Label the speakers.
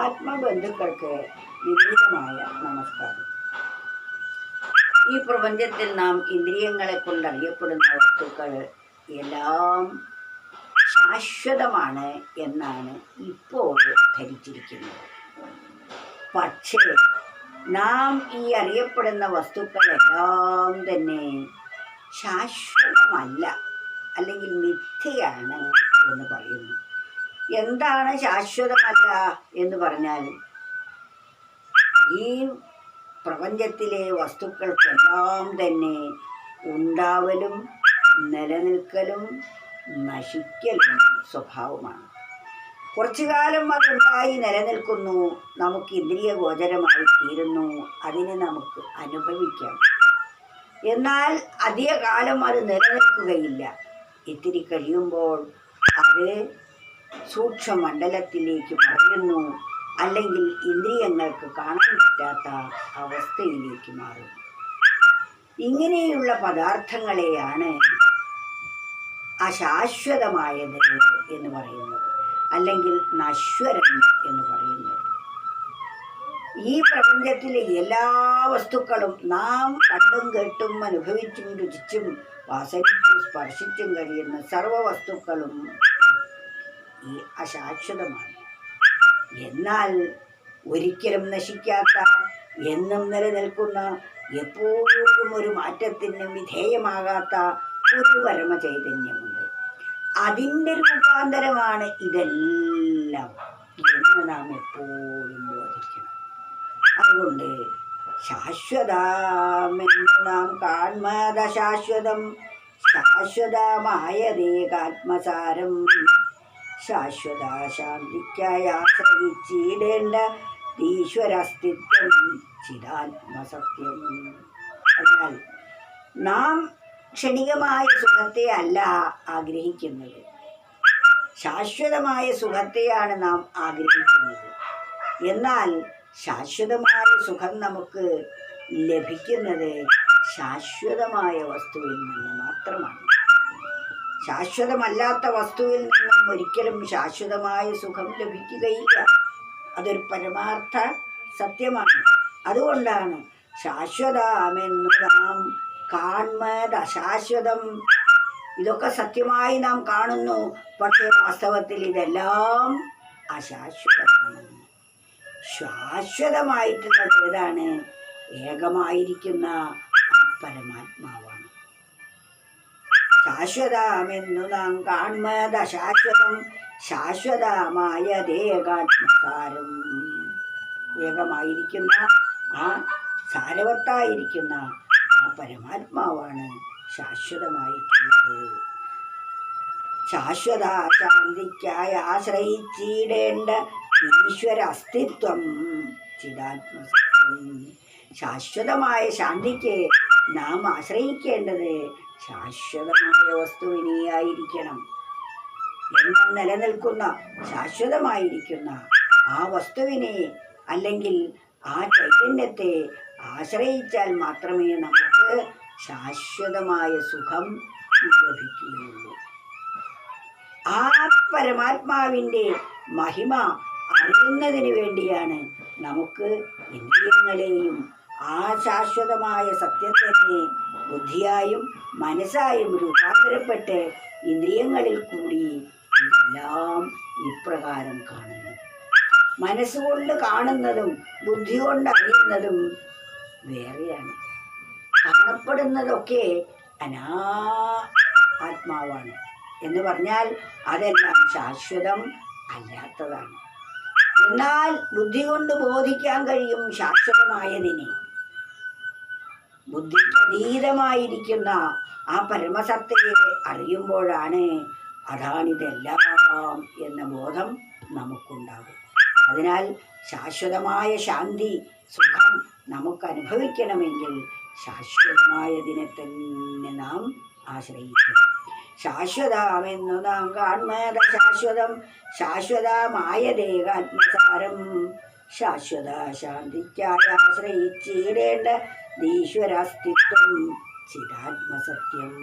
Speaker 1: ആത്മബന്ധുക്കൾക്ക് വിപുലമായ നമസ്കാരം. ഈ പ്രപഞ്ചത്തിൽ നാം ഇന്ദ്രിയങ്ങളെ കൊണ്ട് അറിയപ്പെടുന്ന വസ്തുക്കൾ എല്ലാം ശാശ്വതമാണ് എന്നാണ് ഇപ്പോൾ ധരിച്ചിരിക്കുന്നത്. പക്ഷേ നാം ഈ അറിയപ്പെടുന്ന വസ്തുക്കളെല്ലാം തന്നെ ശാശ്വതമല്ല അല്ലെങ്കിൽ മിഥ്യയാണ് എന്ന് പറയുന്നു. എന്താണ് ശാശ്വതമല്ല എന്ന് പറഞ്ഞാൽ ഈ പ്രപഞ്ചത്തിലെ വസ്തുക്കൾക്കെല്ലാം തന്നെ ഉണ്ടാവലും നിലനിൽക്കലും നശിക്കലും സ്വഭാവമാണ്. കുറച്ചു കാലം അതുണ്ടായി നിലനിൽക്കുന്നു. നമുക്ക് ഇന്ദ്രിയ ഗോചരമായി തീരുന്നു. അതിനെ നമുക്ക് അനുഭവിക്കാം. എന്നാൽ അധിക കാലം അത് നിലനിൽക്കുകയില്ല. ഇത്തിരി കഴിയുമ്പോൾ അത് സൂക്ഷ്മമണ്ഡലത്തിലേക്ക് പറയുന്നു അല്ലെങ്കിൽ ഇന്ദ്രിയങ്ങൾക്ക് കാണാൻ പറ്റാത്ത അവസ്ഥയിലേക്ക് മാറും. ഇങ്ങനെയുള്ള പദാർത്ഥങ്ങളെയാണ് അശാശ്വതമായത് എന്ന് പറയുന്നത്. അല്ലെങ്കിൽ നശ്വരം എന്ന് പറയുന്നത്. ഈ പ്രപഞ്ചത്തിലെ എല്ലാ വസ്തുക്കളും നാം കണ്ടും കേട്ടും അനുഭവിച്ചും രുചിച്ചും വാസനിച്ചും സ്പർശിച്ചും കഴിയുന്ന സർവ വസ്തുക്കളും ഈ അശാശ്വതമാണ് എന്നാൽ ഒരിക്കലും നശിക്കാത്ത എന്നും നിലനിൽക്കുന്ന എപ്പോഴും ഒരു മാറ്റത്തിന് വിധേയമാകാത്ത ഒരു പരമചൈതന്യമുണ്ട്. അതിന്റെ രൂപാന്തരമാണ് ഇതെല്ലാം എന്ന് നാം എപ്പോഴും ബോധിക്കണം. അതുകൊണ്ട് ശാശ്വതമെന്ന് നാം കാൺമത ശാശ്വതം ശാശ്വതമായതേകാത്മസാരം ശാശ്വത ശാന്തിക്കായി ആശ്രയിച്ചിടേണ്ട ഈശ്വരാസ്തിത്വം ചിതാത്മസത്യം എന്നാൽ നാം ക്ഷണികമായ സുഖത്തെ അല്ല ആഗ്രഹിക്കുന്നത്. ശാശ്വതമായ സുഖത്തെയാണ് നാം ആഗ്രഹിക്കുന്നത്. എന്നാൽ ശാശ്വതമായ സുഖം നമുക്ക് ലഭിക്കുന്നത് ശാശ്വതമായ വസ്തുവിൽ നിന്ന് മാത്രമാണ്. ശാശ്വതമല്ലാത്ത വസ്തുവിൽ നിന്നും ഒരിക്കലും ശാശ്വതമായ സുഖം ലഭിക്കുകയില്ല. അതൊരു പരമാർത്ഥ സത്യമാണ്. അതുകൊണ്ടാണ് ശാശ്വതമെന്നു നാം കാൺമത് അശാശ്വതം ഇതൊക്കെ സത്യമായി നാം കാണുന്നു. പക്ഷേ വാസ്തവത്തിൽ ഇതെല്ലാം അശാശ്വതമാണ്. ശാശ്വതമായിട്ടുള്ളത് ഏതാണ്? ഏകമായിരിക്കുന്ന പരമാത്മാവാണ്. ശാശ്വതമെന്നു നാം കാൺമത് ശാശ്വതം ശാശ്വതമായ ദേഹാത്മസാരം ഏകമായിരിക്കുന്ന ആ സാരവത്തായിരിക്കുന്ന ആ പരമാത്മാവാണ് ശാശ്വതമായിട്ടുള്ളത്. ശാശ്വത ശാന്തിക്കായി ആശ്രയിച്ചിടേണ്ട ഈശ്വര അസ്തിത്വം ചിതാത്മസത്യം ശാശ്വതമായ ശാന്തിക്ക് നാം ആശ്രയിക്കേണ്ടത് ശാശ്വതമായ വസ്തുവിനെയായിരിക്കണം എന്നും നിലനിൽക്കുന്ന ശാശ്വതമായിരിക്കുന്ന ആ വസ്തുവിനെ അല്ലെങ്കിൽ ആ ചൈതന്യത്തെ ആശ്രയിച്ചാൽ മാത്രമേ നമുക്ക് ശാശ്വതമായ സുഖം ലഭിക്കുകയുള്ളൂ. ആ പരമാത്മാവിന്റെ മഹിമ അറിയുന്നതിന് വേണ്ടിയാണ് നമുക്ക് ഇന്ദ്രിയങ്ങളെയും ആ ശാശ്വതമായ സത്യം തന്നെ ബുദ്ധിയായും മനസ്സായും രൂപാന്തരപ്പെട്ട് ഇന്ദ്രിയങ്ങളിൽ കൂടി ഇതെല്ലാം ഇപ്രകാരം കാണുന്നു. മനസ്സുകൊണ്ട് കാണുന്നതും ബുദ്ധി കൊണ്ട് അറിയുന്നതും വേറെയാണ്. കാണപ്പെടുന്നതൊക്കെ അനാ ആത്മാവാണ്. എന്ന് പറഞ്ഞാൽ അതെല്ലാം ശാശ്വതം അല്ലാത്തതാണ്. എന്നാൽ ബുദ്ധി കൊണ്ട് ബോധിക്കാൻ കഴിയും ശാശ്വതമായതിനെ. ബുദ്ധിക്ക് അതീതമായിരിക്കുന്ന ആ പരമസത്തയെ അറിയുമ്പോഴാണ് അതാണിതെല്ലാം എന്ന ബോധം നമുക്കുണ്ടാകും അതിനാൽ ശാശ്വതമായ ശാന്തി സുഖം നമുക്ക് അനുഭവിക്കണമെങ്കിൽ ശാശ്വതമായതിനെ തന്നെ നാം ആശ്രയിക്കണം. ശാശ്വതമെന്നു നാം കാണുന്നത് ശാശ്വതം ശാശ്വതമായ ദേഹാത്മസാരം ശാശ്വത ശാന്തിക്കായി ആശ്രയിച്ചിടേണ്ട ഈശ്വരാസ്തിത്വം ചിതാത്മസത്യം.